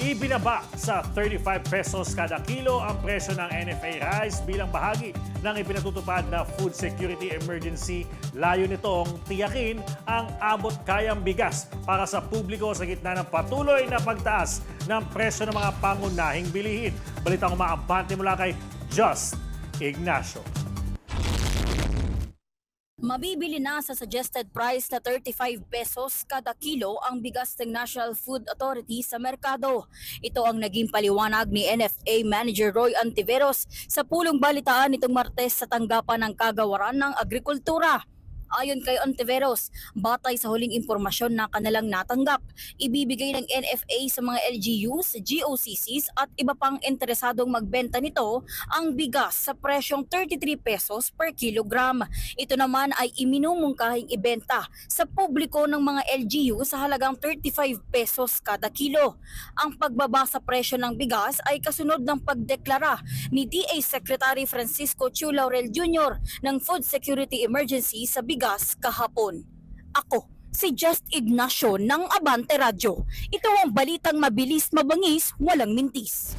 Ibinaba sa 35 pesos kada kilo ang presyo ng NFA rice bilang bahagi ng ipinatutupad na food security emergency. Layo nitong tiyakin ang abot kayang bigas para sa publiko sa gitna ng patuloy na pagtaas ng presyo ng mga pangunahing bilihin. Balitang umaabante mula kay Just Ignacio. Mabibili na sa suggested price na 35 pesos kada kilo ang bigas ng National Food Authority sa merkado. Ito ang naging paliwanag ni NFA Manager Roy Antiveros sa pulong balitaan nitong Martes sa tanggapan ng kagawaran ng agrikultura. Ayon kay Ontiveros, batay sa huling impormasyon na kanilang natanggap, ibibigay ng NFA sa mga LGUs, GOCCs at iba pang interesadong magbenta nito ang bigas sa presyong 33 pesos per kilogram. Ito naman ay iminumungkahing ibenta sa publiko ng mga LGU sa halagang 35 pesos kada kilo. Ang pagbaba sa presyo ng bigas ay kasunod ng pagdeklara ni DA Secretary Francisco Chu Laurel Jr. ng Food Security Emergency sa bigas kahapon. Ako, si Just Ignacio ng Abante Radio. Ito ang balitang mabilis, mabangis, walang mintis.